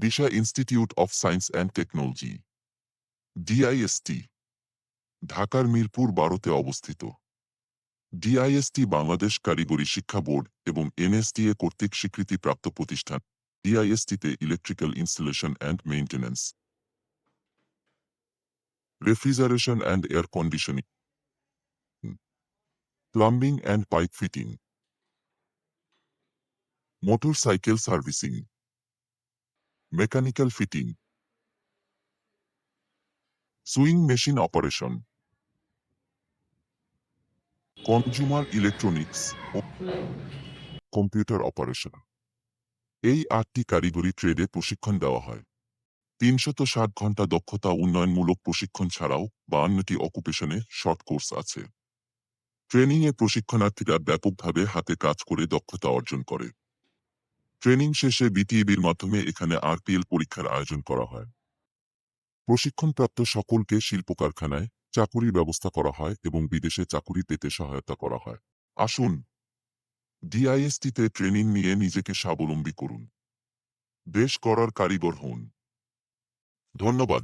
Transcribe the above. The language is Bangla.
Disha institute of science and technology DIST ঢাকার মিরপুর বারোতে অবস্থিত। ডিআইএসটি বাংলাদেশ কারিগরি শিক্ষা বোর্ড এবং এনএসটিএ কর্তৃক স্বীকৃতিপ্রাপ্ত প্রতিষ্ঠান। ডিআইএসটিতে electrical installation and maintenance refrigeration and air conditioning plumbing and pipe fitting motorcycle servicing mechanical fitting. Sewing machine operation. Consumer electronics computer operation. এই আটটি কারিগরি ট্রেডে প্রশিক্ষণ দেওয়া হয়। তিনশত ষাট ঘণ্টা দক্ষতা উন্নয়নমূলক প্রশিক্ষণ ছাড়াও বাহান্নটি অকুপেশনে শর্ট কোর্স আছে। ট্রেনিংয়ে প্রশিক্ষণার্থীরা ব্যাপকভাবে হাতে কাজ করে দক্ষতা অর্জন করে। ট্রেনিং শেষে বিটিএবির মাধ্যমে এখানে আরপিএল পরীক্ষার আয়োজন করা হয়। প্রশিক্ষণপ্রাপ্ত সকলকে শিল্প কারখানায় চাকুরির ব্যবস্থা করা হয় এবং বিদেশে চাকুরি পেতে সহায়তা করা হয়। আসুন, ডিআইএসটিতে ট্রেনিং নিয়ে নিজেকে স্বাবলম্বী করুন। দেশ করার কারিগর হন। ধন্যবাদ।